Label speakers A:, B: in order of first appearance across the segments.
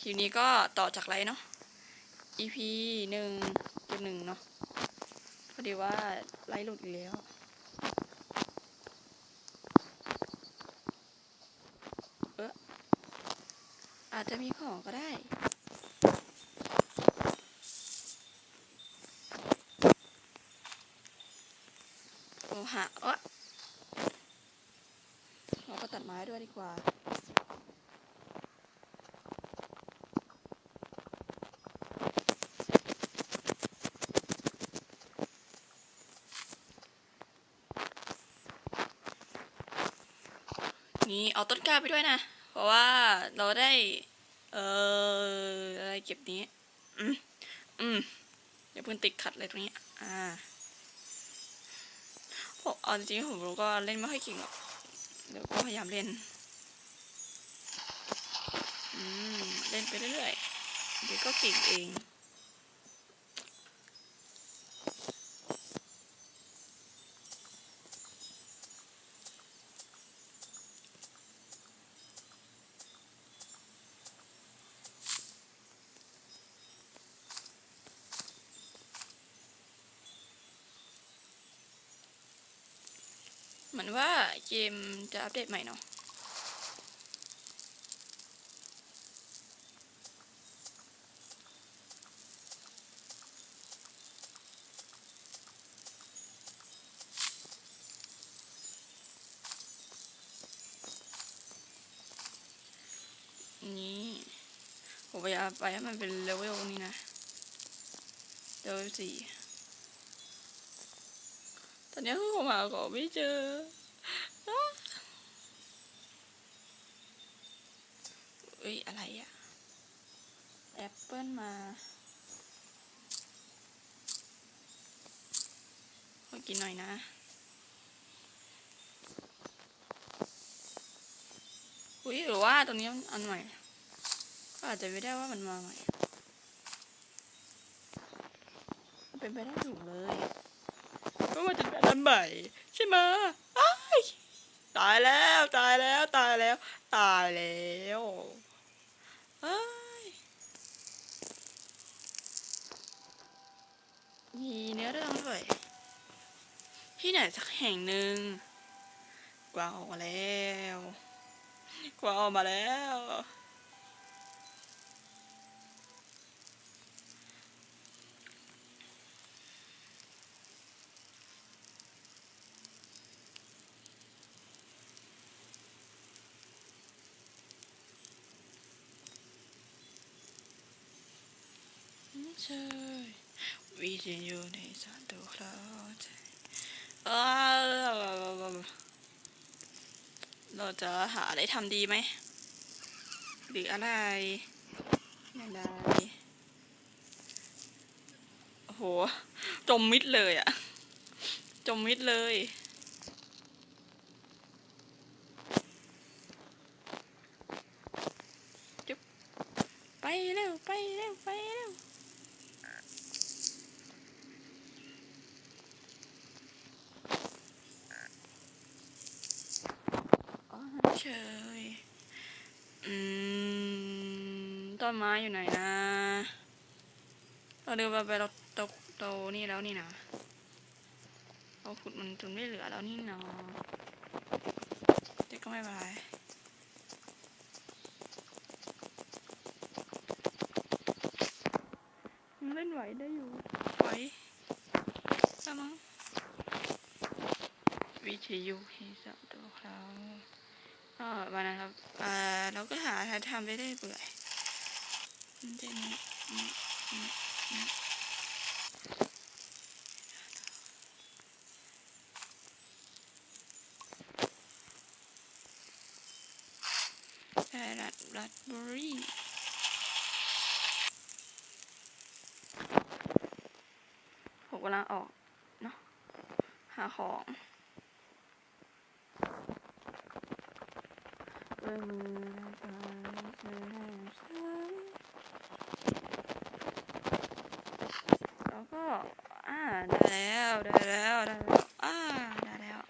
A: คลิปนี้ก็ต่อจากไรเนาะ EP หนึ่งจุดหนึ่งเนาะพอดีว่าไลฟ์หลุดอีกแล้วเอออาจจะมีของก็ได้โอ้หะเอะเราก็ตัดไม้ด้วยดีกว่า นี่เอาต้นกล้าไปด้วยนะ เพราะว่าเราได้ เอ่ออะไรเก็บนี้ อืมอืมเดี๋ยวเพิ่งติดขัดเลยตรงนี้ อ่าผมเอาจริงๆผมก็เล่นไม่ค่อยเก่งหรอกเดี๋ยวก็พยายามเล่น อืม เล่นไปเรื่อยๆเดี๋ยวก็เก่งเอง มือนว่าเกมจะอัปเดตใหม่เนาะนี่ผมพยายามไปให้มันเป็นเลเวลนี้นะเลเวลสี่ อนนี้คือผมหาของไม่เจออะเอ้ยอะไรอะแอปเปิลมาขอกินหน่อยนะอุ้ยหรือว่าตรงนี้มันอันใหม่ ก็อาจจะไม่ได้ว่ามันมาใหม่ เป็นไปได้ถูกเลย ก็ว่าจะเป็นอัน ใหม่ ใช่ไหมตายแล้วตายแล้วตายแล้ว ตายแล้วมีเนื้อเรื่องด้วยที่ไหนสักแห่งหนึ่งกวางออกมาแล้วกวางออกมาแล้ว ไม่ใช่วิทยุในสารตัวเราใจเออเราจะหาอะไรทำดีไหม หรืออะไรไม่ได้โอ้โห จมมิดเลยอะจมมิดเลยจุ๊บไปเร็ว ไปเร็ว ไปเร็ว อ๋อเฉยอืม ต้น ไม้อยู่ไหนนะเราเดินไปไปเราเราเรานี่แล้วนี่นะเราขุดมันจนไม่เหลือแล้วนี่นะแต่ก็ไม่เป็นไรยังเล่นไหวได้อยู่ไหวใช่มั้งวิทยุให้สับตัวเขาก็วันนั้นครับอ่าเราก็หาทำไปได้เปื่อย มันจะนี่นี่นี่นี่ได้รัดรัดเบอร์รี่ผมกำลังออกเนาะหาของเอ้ยมือ อ่าได้แล้วได้แล้วได้แล้วอ่าได้แล้ว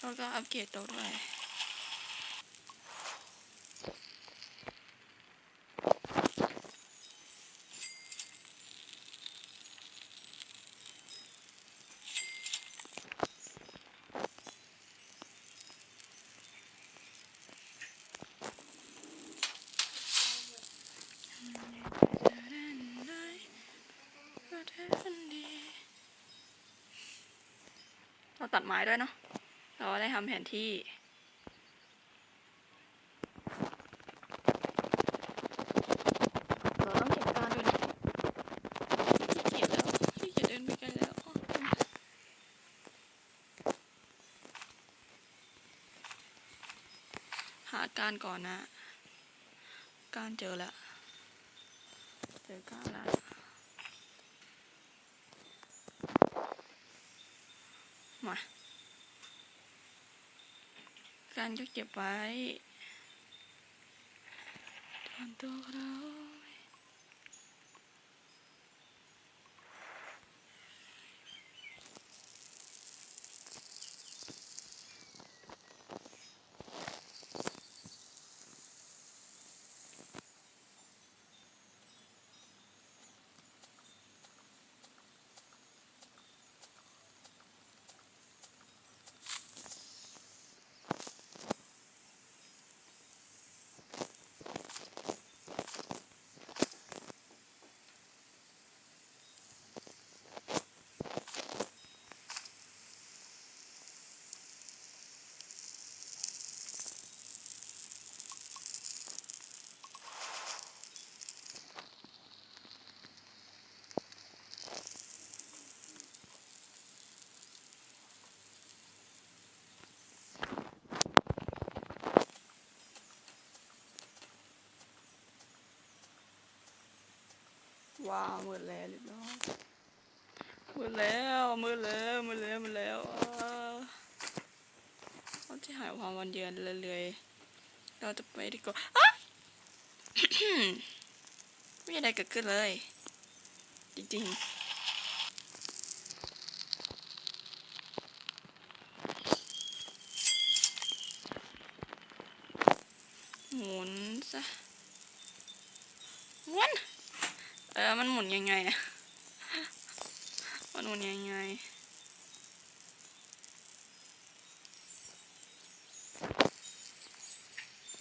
A: เราก็อัปเกรดตัวด้วย เราตัดไม้ด้วยเนาะ เราได้ทำแผนที่ เราต้องเก็บการด้วยนะขี้เกียจแล้วขี้เกียจเดินไปไกลแล้ว หาการก่อนนะ การเจอแล้ว เจอการแล้ว มา การก็เก็บไว้ตอนตัวเรา ว้าวมืดแล้วเรียบร้อยมืดแล้วมืดแล้วมืดแล้วมืดแล้วอ่าเราจะหายความวันเดือนเลยๆเราจะไปดีกว่าไม่มีอะไรเกิดขึ้นเลย จริงๆ หมุนซะหมุน ออ มันหมุนยังไงอะมันหมุนยังไง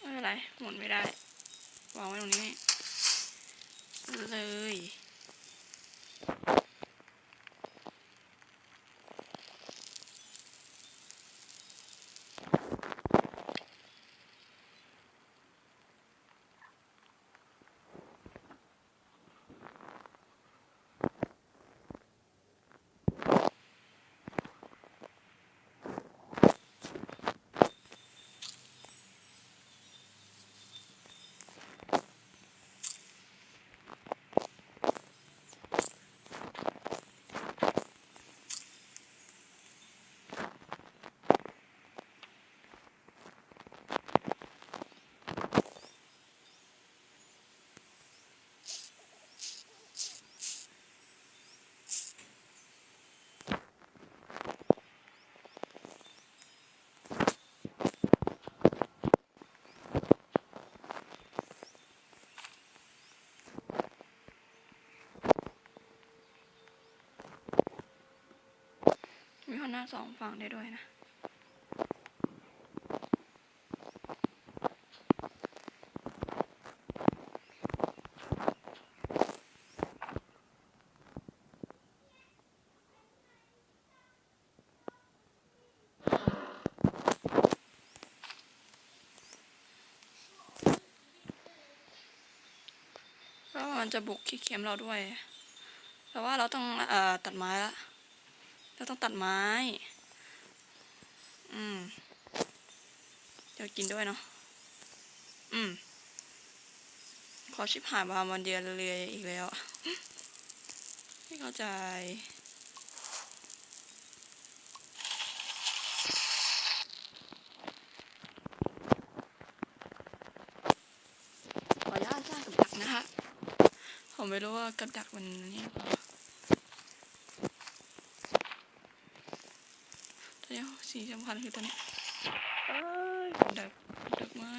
A: ไม่เป็นไร หมุนไม่ได้ วางไว้ตรงนี้ เลย มีข้างหน้าสองฝั่งได้ด้วยนะแล้วมันจะบุกขี้เข็มเราด้วย แต่ว่าเราต้องอตัดไม้ละ เราต้องตัดไม้ อืม เดี๋ยวกินด้วยเนาะ อืม ขอชิบหายมาวันเดียวเลยอีกแล้ว ไม่เข้าใจ ขออนุญาตสร้างกับดักนะคะ ผมไม่รู้ว่ากับดักมันนี่หรือเปล่า ถ้ เดี๋ยว สิ่งสำคัญคือตัวเนี้ยเอ้ยกับดักกับดักไม้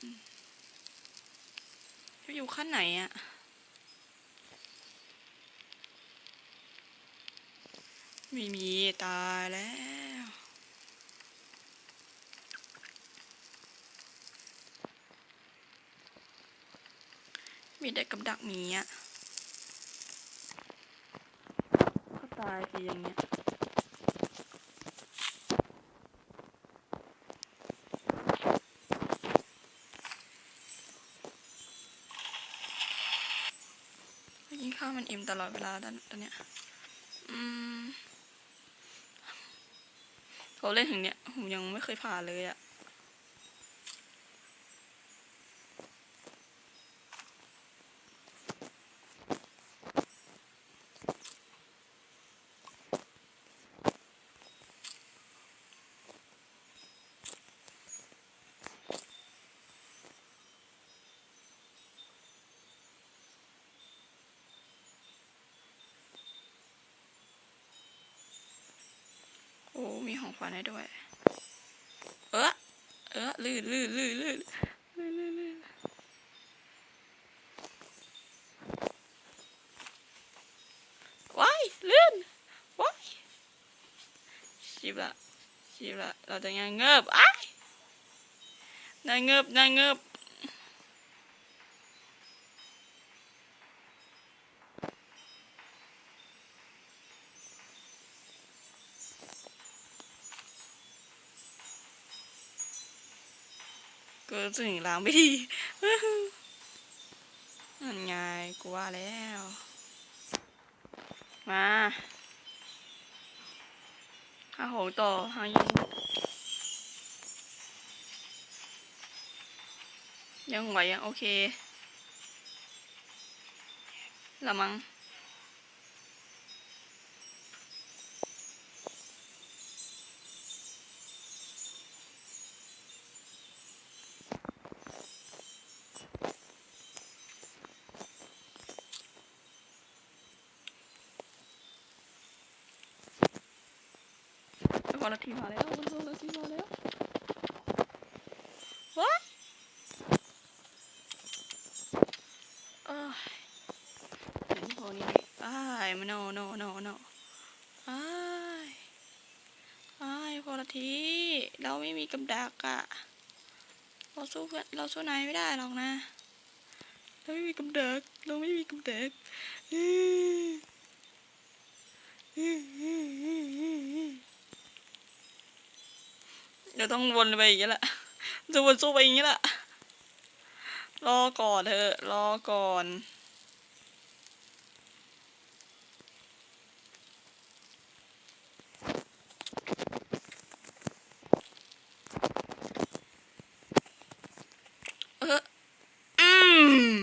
A: อืมอยู่ขั้นไหนอะไม่มีตายแล้วมีแต่กับดักหมีอะก็ตายไปอย่างเงี้ย กินข้าว มันอิ่มตลอดเวลาตอนตอนเนี้ยอืมเขาเล่นถึงเนี้ยผมยังไม่เคยผ่านเลยอะโอ้ มี ขวัญให้ด้วย เออเออลื่นลื่นลื่นลื่นลื่นลื่นลื่นว้ายลื่นว้ายชิบละชิบละเราจะงานเงิบอ้ายนายเงิบนายเงิบ กิดสิ่งล้างไม่ดีนั่นไงกูว่าแล้ว มาหาโหงต่อหายังยังไหวยังโอเคละมั้ง อละทีมาแล้วพอละทีมาแล้วว้ายเอ้ยเห็นพอนี้อ้ายมัน no no no no อ้ายอ้ายพอละทีเราไม่มีกำดักอะเราสู้เพื่อนเราสู้นายไม่ได้หรอกนะ เราไม่มีกำดักเราไม่มีกำดักอืออืออืออือ เดี๋ยวต้องวนไปอย่างนี้แหละจะวนสู้ไปอย่างนี้แหละ รอก่อนเถอะ รอก่อน เอออืม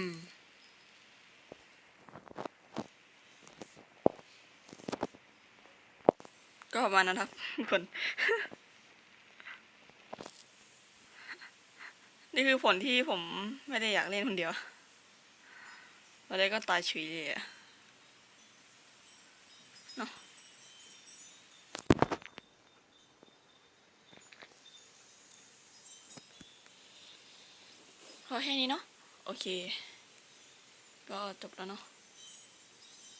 A: ก็ประมาณนั้นครับคน นี่คือผลที่ผมไม่ได้อยากเล่นคนเดียวแล้วได้ก็ตายฉุยเลยอะเนาะพอแค่นี้เนาะโอเค ก็จบแล้วเนาะ